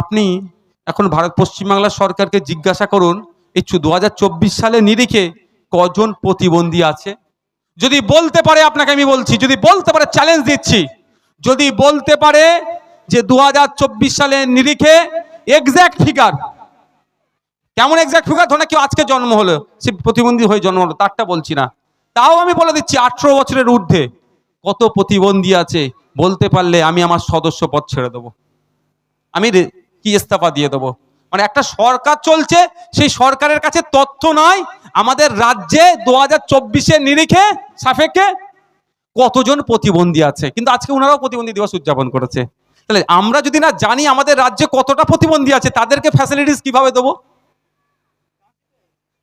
আপনি এখন ভারত পশ্চিমবাংলার সরকারকে জিজ্ঞাসা করুন, এই দু সালে নিরিখে কজন প্রতিবন্ধী আছে? যদি বলতে পারে আপনাকে আমি বলছি, যদি বলতে পারে চ্যালেঞ্জ দিচ্ছি। যদি বলতে পারে যে দু হাজার চব্বিশ সালে নিরিখে এক্স্যাক্ট ফিগার কেমন এক্স্যাক্ট ফিগার ধরে কেউ আজকে জন্ম হলো, সে প্রতিবন্ধী হয়ে জন্ম হলো, তারটা বলছি না। তাও আমি বলে দিচ্ছি, আঠেরো বছরের ঊর্ধ্বে কত প্রতিবন্ধী আছে, বলতে পারলে আমি আমার সদস্য পদ ছেড়ে দেবো। আমি কি ইস্তফা দিয়ে দেবো? মানে একটা সরকার চলছে, সেই সরকারের কাছে তথ্য নয়, আমাদের রাজ্যে দু হাজার চব্বিশের নিরিখে, সাপেক্ষে কতজন প্রতিবন্ধী আছে? কিন্তু আজকে ওনারাও প্রতিবন্ধী দিবস উদযাপন করেছে। তাহলে আমরা যদি না জানি আমাদের রাজ্যে কতটা প্রতিবন্ধী আছে, তাদেরকে ফ্যাসিলিটিস কীভাবে দেবো?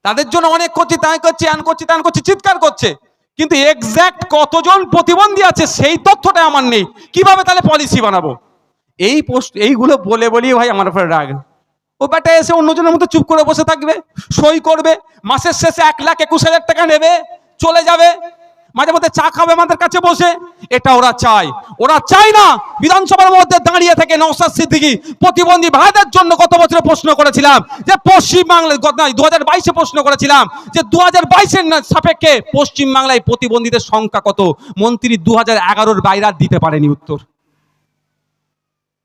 তাদের জন্য অনেক করছি, তাই করছি, আন করছি, তান করছি, চিৎকার করছে। কিন্তু এক্স্যাক্ট কতজন প্রতিবন্ধী আছে, সেই তথ্যটা আমার নেই। কীভাবে তাহলে পলিসি বানাবো? এই পোস্ট এইগুলো বলে বলি ভাই আমার উপরে রাগ। ও ব্যাটা এসে অন্যজনের মতো চুপ করে বসে থাকবে, সই করবে, মাসের শেষে এক লাখ একুশ হাজার টাকা নেবে, চলে যাবে, মাঝে মধ্যে চা খাবে আমাদের কাছে বসে। এটা ওরা চায়। ওরা চায় না বিধানসভার মধ্যে দাঁড়িয়ে থেকে নৌসাদ সিদ্দিকি প্রতিবন্ধী ভাইদের জন্য গত বছরে প্রশ্ন করেছিলাম, যে পশ্চিমবাংলায় দু হাজার বাইশে প্রশ্ন করেছিলাম, যে দু হাজার বাইশের সাপেক্ষে পশ্চিমবাংলায় প্রতিবন্ধীদের সংখ্যা কত? মন্ত্রী দু হাজার এগারোর বাইরে দিতে পারেনি উত্তর।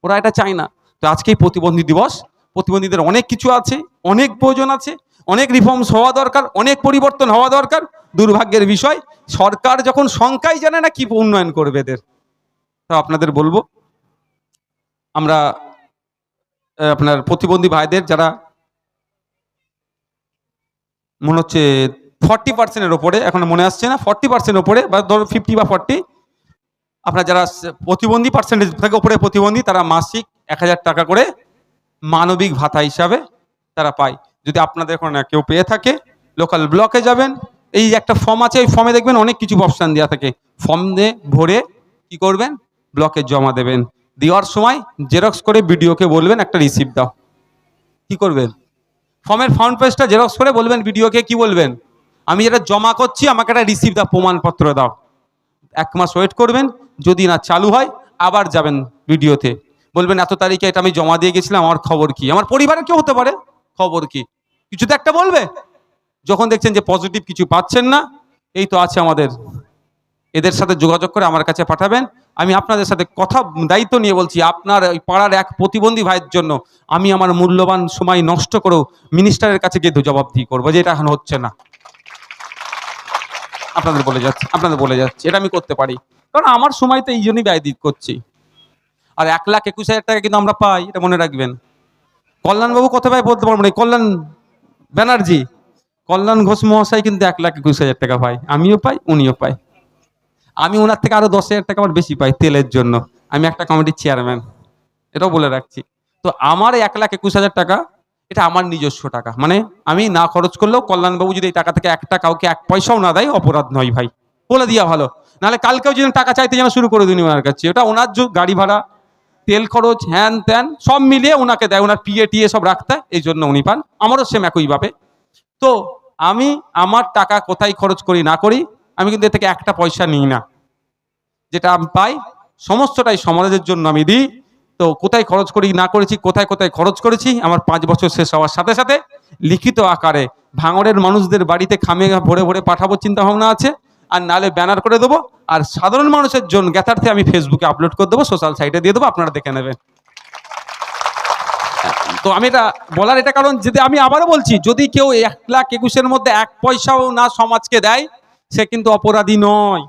ওরা এটা চায় না। তো আজকে এই প্রতিবন্ধী দিবস। প্রতিবন্ধীদের অনেক কিছু আছে, অনেক প্রয়োজন আছে, অনেক রিফর্মস হওয়া দরকার, অনেক পরিবর্তন হওয়া দরকার। দুর্ভাগ্যের বিষয়, সরকার যখন সংখ্যাই জানে না কি উন্নয়ন করবে এদের। তো আপনাদের বলব, আমরা আপনার প্রতিবন্ধী ভাইদের যারা, মনে হচ্ছে ফর্টি পার্সেন্টের ওপরে এখন মনে আসছে না ফর্টি পার্সেন্ট ওপরে বা ধরো ফিফটি বা ফর্টি আপনার যারা প্রতিবন্ধী পার্সেন্টেজ থেকে উপরে প্রতিবন্ধী, তারা মাসিক এক হাজার টাকা করে মানবিক ভাতা হিসাবে তারা পায়। যদি আপনাদের ওখানে কেউ পেয়ে থাকে লোকাল ব্লকে যাবেন, এই একটা ফর্ম আছে, ওই ফর্মে দেখবেন অনেক কিছু অপশান দেওয়া থাকে। ফর্ম দিয়ে ভরে কি করবেন? ব্লকে জমা দেবেন। দেওয়ার সময় জেরক্স করে বিডিওকে বলবেন, একটা রিসিপ্ট দাও। কি করবেন? ফর্মের ফ্রন্ট পেজটা জেরক্স করে বলবেন বিডিওকে কি বলবেন? আমি যেটা জমা করছি, আমাকে একটা রিসিপ্ট দাও, প্রমাণপত্র দাও। এক মাস ওয়েট করবেন, যদি না চালু হয়, আবার যাবেন ভিডিওতে। বলবেন, এত তারিখে এটা আমি জমা দিয়ে গেছিলাম, আমার খবর কি? আমার পরিবারের কেউ হতে পারে, খবর কি? কিছু তো একটা বলবে। যখন দেখছেন যে পজিটিভ কিছু পাচ্ছেন না, এই তো আছে আমাদের। এদের সাথে যোগাযোগ করে আমার কাছে পাঠাবেন। আমি আপনাদের সাথে কথা, দায়িত্ব নিয়ে বলছি, আপনার ওই পাড়ার এক প্রতিবন্ধী ভাইয়ের জন্য আমি আমার মূল্যবান সময় নষ্ট করেও মিনিস্টারের কাছে গিয়ে জবাবদিহি করব, যে এটা এখন হচ্ছে না। আপনাদের বলে যাচ্ছি, আপনাদের বলে যাচ্ছি, এটা আমি করতে পারি। কারণ আমার সময় তো এই জন্যই ব্যয় করছি। আর এক লাখ একুশ হাজার টাকা কিন্তু আমরা পাই, এটা মনে রাখবেন। কল্যাণবাবু কত পায় বলতে পারব না কল্যাণ ব্যানার্জি, কল্যাণ ঘোষ মহাশয় কিন্তু এক লাখ একুশ হাজার টাকা পায়। আমিও পাই, উনিও পাই। আমি ওনার থেকে আরও দশ হাজার টাকা আমার বেশি পাই তেলের জন্য। আমি একটা কমিটির চেয়ারম্যান এটাও বলে রাখছি। তো আমার এক লাখ একুশ হাজার টাকা এটা আমার নিজস্ব টাকা। মানে আমি না খরচ করলেও কল্যাণবাবু যদি এই টাকা থেকে একটা কাউকে এক পয়সাও না দেয়, অপরাধ নয় ভাই। বলে দিয়া ভালো। নাহলে কালকেও যদি টাকা চাইতে যেন শুরু করে দিন ওনার কাছে। ওটা ওনার গাড়ি ভাড়া, তেল খরচ, হ্যান ত্যান, সব মিলিয়ে ওনাকে দেয়। ওনার পিএ টিএ সব রাখতে, এই জন্য উনি পান। আমারও সেম একইভাবে। তো আমি আমার টাকা কোথায় খরচ করি, না করি, আমি কিন্তু এ থেকে একটা পয়সা নিই না। যেটা আমি পাই, সমস্তটাই সমাজের জন্য আমি দিই। তো কোথায় খরচ করি, না করেছি, কোথায় কোথায় খরচ করেছি, আমার পাঁচ বছর শেষ হওয়ার সাথে সাথে লিখিত আকারে ভাঙড়ের মানুষদের বাড়িতে খামে ভরে ভরে পাঠাবো চিন্তা ভাবনা আছে, আর নালে ব্যানার করে দেবো, আর সাধারণ মানুষের জন্য জ্ঞাতার্থে আমি ফেসবুকে আপলোড করে দেবো সোশ্যাল সাইটে দিয়ে দেবো, আপনারা দেখে নেবেন। তো আমি এটা বলার এটা কারণ, যদি আমি আবারও বলছি, যদি কেউ এক লাখ একুশের মধ্যে এক পয়সাও না সমাজকে দেয়, সে কিন্তু অপরাধী নয়।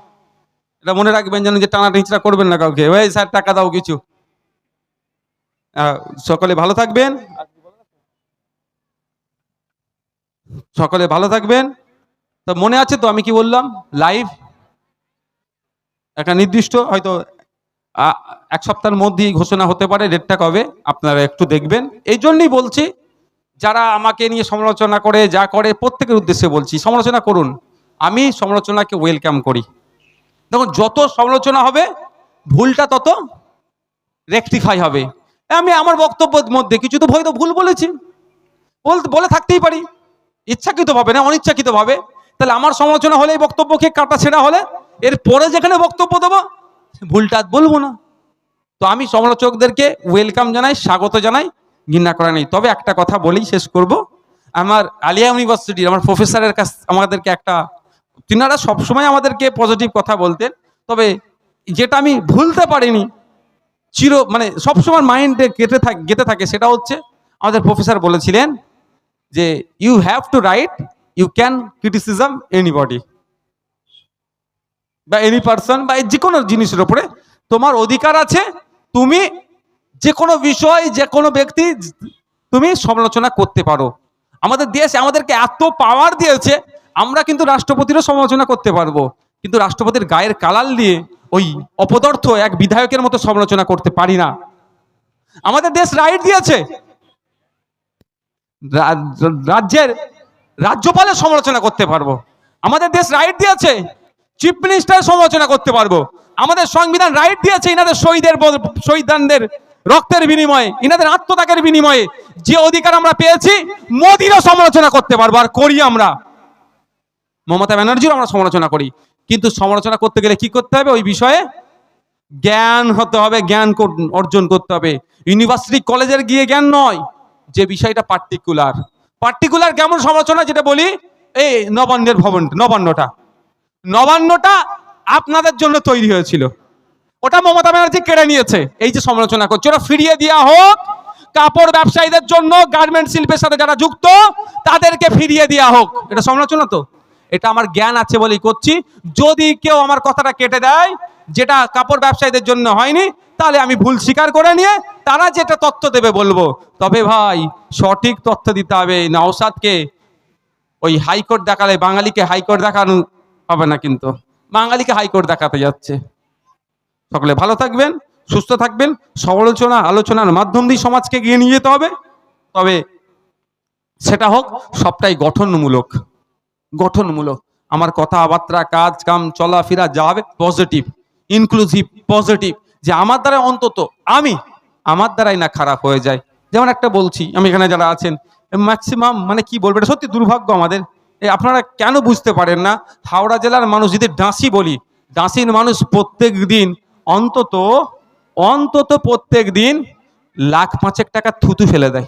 এটা মনে রাখবেন যেন যে টানা টিচড়া করবেন না কাউকে, ওই স্যার, টাকা দাও কিছু। সকলে ভালো থাকবেন। সকলে ভালো থাকবেন। তো মনে আছে তো আমি কি বললাম? লাইভ একটা নির্দিষ্ট হয়তো এক সপ্তাহের মধ্যেই ঘোষণা হতে পারে ডেটটা কবে, আপনারা একটু দেখবেন। এই জন্যই বলছি, যারা আমাকে নিয়ে সমালোচনা করে, যা করে, প্রত্যেকের উদ্দেশ্যে বলছি, সমালোচনা করুন। আমি সমালোচনাকে ওয়েলকাম করি। দেখুন, যত সমালোচনা হবে, ভুলটা তত রেকটিফাই হবে। আমি আমার বক্তব্যের মধ্যে কিছু তো হয়তো ভুল বলেছি। বলে থাকতেই পারি। ইচ্ছাকৃতভাবে না, অনিচ্ছাকৃতভাবে। তাহলে আমার সমালোচনা হলে, এই বক্তব্যকে কাটা ছেঁড়া হলে, এর পরে যেখানে বক্তব্য দেবো, ভুলটা বলব না। তো আমি সমালোচকদেরকে ওয়েলকাম জানাই, স্বাগত জানাই, ঘৃণা করা নেই। তবে একটা কথা বলেই শেষ করব। আমার আলিয়া ইউনিভার্সিটির, আমার প্রফেসরের কাছ আমাদেরকে একটা তিনারা সবসময় আমাদেরকে পজিটিভ কথা বলতেন। তবে যেটা আমি ভুলতে পারিনি চির মানে সবসময় মাইন্ডে গেতে থাকে গেতে থাকে, সেটা হচ্ছে আমাদের প্রফেসর বলেছিলেন যে you have to write you can criticism anybody বা এনি পার্সন বা যে কোনো জিনিসের উপরে। তোমার অধিকার আছে, তুমি যে কোনো বিষয়, যে কোনো ব্যক্তি, তুমি সমালোচনা করতে পারো। আমাদের দেশ আমাদেরকে এত পাওয়ার দিয়েছে, আমরা কিন্তু রাষ্ট্রপতিরও সমালোচনা করতে পারব। কিন্তু রাষ্ট্রপতির গায়ের কালাল দিয়ে ওই অপদার্থ এক বিধায়কের মতো সমালোচনা করতে পারি না। আমাদের দেশ রাইট দিয়েছে। রাজ্যের রাজ্যপালের সমালোচনা করতে পারব। আমাদের দেশ রাইট দিয়েছে। চিফ মিনিস্টার সমালোচনা করতে পারব। আমাদের সংবিধান রাইট দিয়েছে ইনাদের শহীদের শহীদদের রক্তের বিনিময়ে, ইনাদের আত্মত্যাগের বিনিময়ে। যে অধিকার আমরা পেয়েছি, মোদিরও সমালোচনা করতে পারব। আর করি আমরা। মমতা ব্যানার্জিরও আমরা সমালোচনা করি। কিন্তু সমালোচনা করতে গেলে কি করতে হবে? ওই বিষয়ে জ্ঞান হতে হবে, জ্ঞান অর্জন করতে হবে। ইউনিভার্সিটি কলেজের গিয়ে জ্ঞান নয়, যে বিষয়টা পার্টিকুলার পার্টিকুলার কেমন সমালোচনা? যেটা বলি, এই নবান্নের ভবন, নবান্নটা। নবান্নটা আপনাদের জন্য তৈরি হয়েছিল। ওটা মমতা ব্যানার্জি কেড়ে নিয়েছে, এই যে সমালোচনা করছে। ওটা ফিরিয়ে দেওয়া হোক, কাপড় ব্যবসায়ীদের জন্য গার্মেন্ট শিল্পের সাথে যারা যুক্ত, তাদেরকে ফিরিয়ে দেওয়া হোক। এটা সমালোচনা তো? এটা আমার জ্ঞান আছে বলেই করছি। যদি কেউ আমার কথাটা কেটে দেয়, যেটা কাপড় ব্যবসায়ীদের জন্য হয়নি, তাহলে আমি ভুল স্বীকার করে নিয়ে তারা যেটা তথ্য দেবে বলব। তবে ভাই, সঠিক তথ্য দিতে হবে নওসাদকে ওই হাইকোর্ট দেখালে বাঙালিকে হাইকোর্ট দেখানো হবে না কিন্তু। বাঙালিকে হাইকোর্ট দেখাতে যাচ্ছে। সকলে ভালো থাকবেন, সুস্থ থাকবেন। সমালোচনা, আলোচনার মাধ্যম দিয়ে সমাজকে এগিয়ে নিয়ে যেতে হবে। তবে সেটা হোক, সবটাই গঠনমূলক। গঠনমূলক। আমার কথাবার্তা কাজ কাম চলাফেরা যা হবে পজিটিভ ইনক্লুসিভ পজিটিভ যে আমার দ্বারা অন্তত আমি আমার দ্বারাই না খারাপ হয়ে যায়। যেমন একটা বলছি, আমি এখানে যারা আছেন ম্যাক্সিমাম মানে কি বলব, এটা সত্যি দুর্ভাগ্য আমাদের। আপনারা কেন বুঝতে পারেন না? হাওড়া জেলার মানুষ যদি ডাঁসি বলি ডাঁসির মানুষ প্রত্যেক দিন অন্তত অন্তত প্রত্যেক দিন লাখ পাঁচেক টাকা থুতু ফেলে দেয়।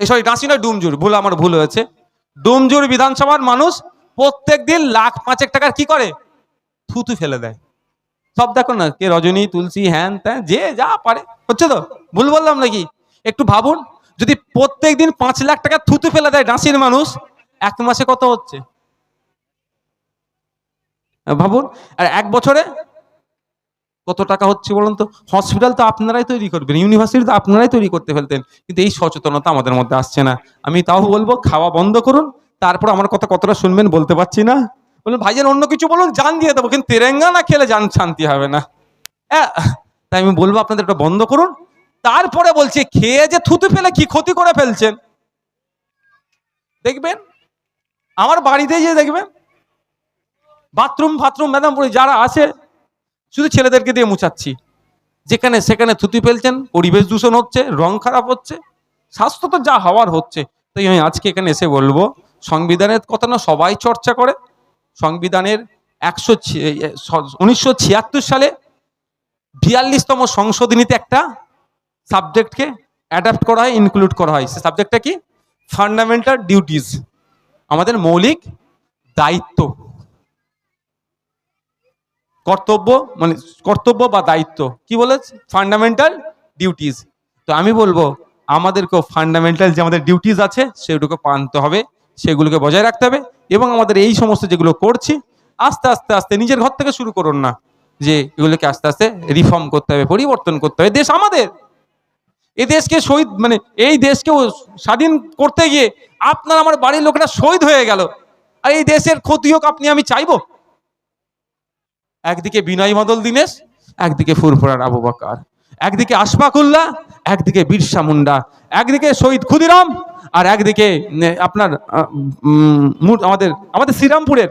এই সরি ডাঁসি নয়, ডুমজুর, ভুল, আমার ভুল হয়েছে। ডুমজুর বিধানসভার মানুষ প্রত্যেক দিন লাখ পাঁচেক টাকার কি করে? থুতু ফেলে দেয়। সব দেখো না, কে রজনী, তুলসী, হ্যান ত্যান, যে যা পারে। হচ্ছে তো? ভুল বললাম নাকি? একটু ভাবুন, যদি প্রত্যেক দিন পাঁচ লাখ টাকা থুতু ফেলে দেয় ডাঁসির মানুষ, এক মাসে কত হচ্ছে? ভাবুন, আর এক বছরে কত টাকা হচ্ছে বলুন তো? হসপিটাল তো আপনারাই তৈরি করবেন ইউনিভার্সিটি তো আপনারাই তৈরি করতে ফেলতেন, কিন্তু এই সচেতনতা আমাদের মধ্যে আসছে না। আমি তাও বলব, খাওয়া বন্ধ করুন, তারপর আমার কথা কতটা শুনবেন বলতে পারছি না। বলুন, ভাইজান, অন্য কিছু বলুন, জান দিয়ে দেবো, কিন্তু তেরেঙ্গা না খেলে জান শান্তি হবে না। তাই আমি বলব, আপনাদের এটা বন্ধ করুন। তারপরে বলছি, খেয়ে যে থুতু ফেলে কি ক্ষতি করে ফেলছেন? দেখবেন? আমার বাড়িতে যে দেখবেন? বাথরুম ফাথরুম ম্যাডামপুরে যারা আছে শুধু ছেলেদেরকে দিয়ে মুছাচ্ছি। যেখানে সেখানে থুতু ফেলছেন, পরিবেশ দূষণ হচ্ছে, রং খারাপ হচ্ছে, স্বাস্থ্য তো যা হওয়ার হচ্ছে। তাই আমি আজকে এখানে এসে বলব, সংবিধানের কথা না সবাই চর্চা করে। সংবিধানের একশো উনিশশো ছিয়াত্তর সালে বিয়াল্লিশতম সংশোধনীতে একটা সাবজেক্টকে অ্যাডাপ্ট করা হয়, ইনক্লুড করা হয়। সে সাবজেক্টটা কি? ফান্ডামেন্টাল ডিউটিস আমাদের মৌলিক দায়িত্ব। কর্তব্য মানে কর্তব্য বা দায়িত্ব। কি বলেছে? ফান্ডামেন্টাল ডিউটিস তো আমি বলব, আমাদেরকেও ফান্ডামেন্টাল যে আমাদের ডিউটিস আছে, সেগুলোকে পানতে হবে, সেগুলোকে বজায় রাখতে হবে, এবং আমাদের এই সমস্ত যেগুলো করছি, আস্তে আস্তে আস্তে নিজের ঘর থেকে শুরু করুন না, যে এগুলোকে আস্তে আস্তে রিফর্ম করতে হবে, পরিবর্তন করতে হবে। দেশ আমাদের! এই দেশকে শহীদ মানে এই দেশকে স্বাধীন করতে গিয়ে আপনার, আমার বাড়ির লোকেরা শহীদ হয়ে গেল। আর এই দেশের ক্ষতি হোক আপনি, আমি চাইব। একদিকে বিনয় মদল দীনেশ, একদিকে ফুরফুরার আবু বকর। একদিকে আশফাকুল্লাহ, একদিকে বিরসা মুন্ডা। একদিকে শহীদ ক্ষুদিরাম আর একদিকে আপনার আমাদের আমাদের শ্রীরামপুরের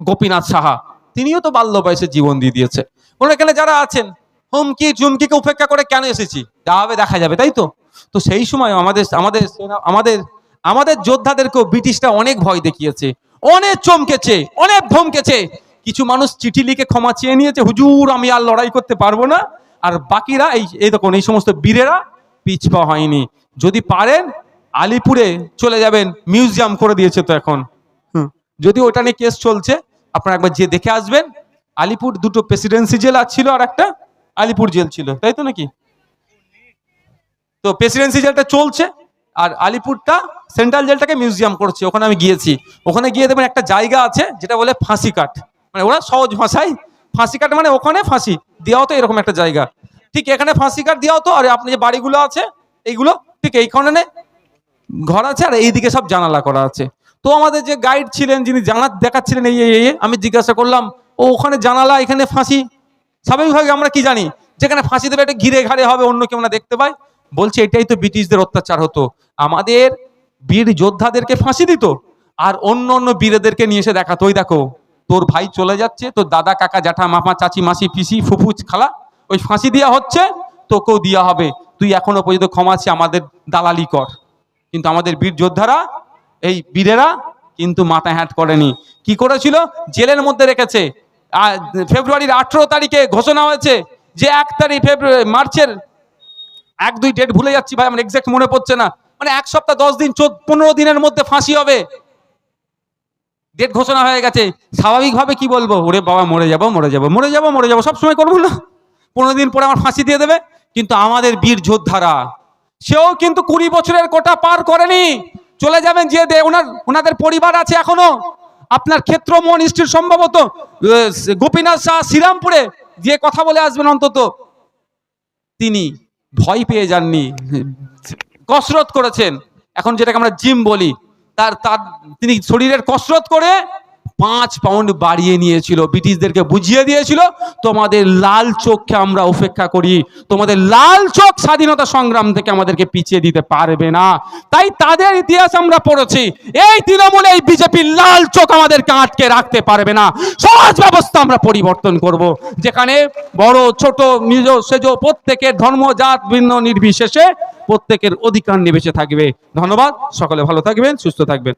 গোপীনাথ সাহা। তিনিও তো বাল্য বয়সে জীবন দিয়ে দিয়েছে। বলে এখানে যারা আছেন, হুমকি, চুমকিকে উপেক্ষা করে কেন এসেছি? যা হবে দেখা যাবে, তাই তো? তো সেই সময় আমাদের আমাদের আমাদের আমাদের যোদ্ধাদেরকেও ব্রিটিশরা অনেক ভয় দেখিয়েছে। অনেক চমকেছে, অনেক ধমকেছে। কিছু মানুষ চিঠি লিখে ক্ষমা চেয়ে নিয়েছে, হুজুর, আমি আর লড়াই করতে পারব না। আর বাকিরা এই এই দেখুন, এই সমস্ত বীরেরা পিছপা হয়নি। যদি পারেন, আলিপুরে চলে যাবেন, মিউজিয়াম করে দিয়েছে তো এখন। যদি ওটা নিয়ে কেস চলছে, আপনারা একবার যে দেখে আসবেন। আলিপুর দুটো প্রেসিডেন্সি জেল ছিল আর একটা আলিপুর জেল ছিল, তাই তো নাকি? তো প্রেসিডেন্সি জেলটা চলছে, আর আলিপুরটা সেন্ট্রাল জেলটাকে মিউজিয়াম করছে, ওখানে আমি গিয়েছি। ওখানে গিয়ে দেখবেন একটা জায়গা আছে, যেটা বলে ফাঁসি কাঠ। মানে ওরা সহজ ভাষায় ফাঁসি কাঠ মানে ওখানে ফাঁসি দেওয়া হতো এরকম একটা জায়গা। ঠিক এখানে ফাঁসি কাঠ দেওয়া হতো আর আপনি যে বাড়িগুলো আছে এইগুলো ঠিক এইখানে ঘর আছে আর এইদিকে সব জানালা করা আছে। তো আমাদের যে গাইড ছিলেন যিনি জানা দেখাচ্ছিলেন এই এই, আমি জিজ্ঞাসা করলাম ও ওখানে জানালা এখানে ফাঁসি? স্বাভাবিকভাবে আমরা কি জানি? যেখানে ফাঁসি দেবে একটা ঘিরে ঘাড়ে হবে অন্য কেউ না দেখতে পায়। বলছে এটাই তো ব্রিটিশদের অত্যাচার হতো। আমাদের বীর যোদ্ধাদেরকে ফাঁসি দিত আর অন্য অন্য বীরেদেরকে নিয়ে এসে দেখাতো। ওই দেখো তোর ভাই চলে যাচ্ছে, তোর দাদা, কাকা, জ্যাঠা, মামা, চাচি, মাসি, পিসি, ফুফু, খালা, ওই ফাঁসি দেওয়া হচ্ছে, তোকেও দেওয়া হবে। তুই এখনও পর্যন্ত ক্ষমা আছে আমাদের দালালি কর। কিন্তু আমাদের বীর যোদ্ধারা, এই বীরেরা কিন্তু মাথা হ্যাট করেনি। কি করেছিল? জেলের মধ্যে রেখেছে। ফেব্রুয়ারির আঠেরো তারিখে ঘোষণা হয়েছে যে এক তারিখ ফেব্রুয়ারি মার্চের এক দুই ডেট ভুলে যাচ্ছি ভাই, আমার এক্সাক্ট মনে পড়ছে না। মানে এক সপ্তাহ, দশ দিন, চোদ্দ, পনেরো দিনের মধ্যে ফাঁসি হবে। ডেট ঘোষণা হয়ে গেছে। স্বাভাবিকভাবে কি বলব? ওরে বাবা, মরে যাব মরে যাব মরে যাব মরে যাব সবসময় করব না। পনেরো দিন পরে আমার ফাঁসি দিয়ে দেবে, কিন্তু আমাদের বীর যোদ্ধারা, সেও কিন্তু কুড়ি বছরের কোটা পার করেনি। চলে যাবেন যে ওনার ওনাদের পরিবার আছে এখনও। আপনার ক্ষেত্র মোহন স্ট্রিট সম্ভবত গোপীনাথ শাহ শ্রীরামপুরে গিয়ে কথা বলে আসবেন অন্তত। তিনি ভয় পেয়ে যাননি, কসরত করেছেন। এখন যেটাকে আমরা জিম বলি তার তার তিনি শরীরের কসরত করে পাঁচ পাউন্ড বাড়িয়ে নিয়েছিল। ব্রিটিশদেরকে বুঝিয়ে দিয়েছিল, তোমাদের লাল চোখকে আমরা উপেক্ষা করি। তোমাদের লাল চোখ স্বাধীনতা সংগ্রাম থেকে আমাদেরকে পিছিয়ে দিতে পারবে না। তাই তাদের ইতিহাস আমরা পড়েছি। এই তৃণমূল, এই বিজেপির লাল চোখ আমাদেরকে আটকে রাখতে পারবে না। সমাজ ব্যবস্থা আমরা পরিবর্তন করব, যেখানে বড়, ছোট নিজ সেজ প্রত্যেকের ধর্ম, জাত, ভিন্ন, নির্বিশেষে প্রত্যেকের অধিকার নিবেশে থাকবে। ধন্যবাদ, সকলে ভালো থাকবেন, সুস্থ থাকবেন।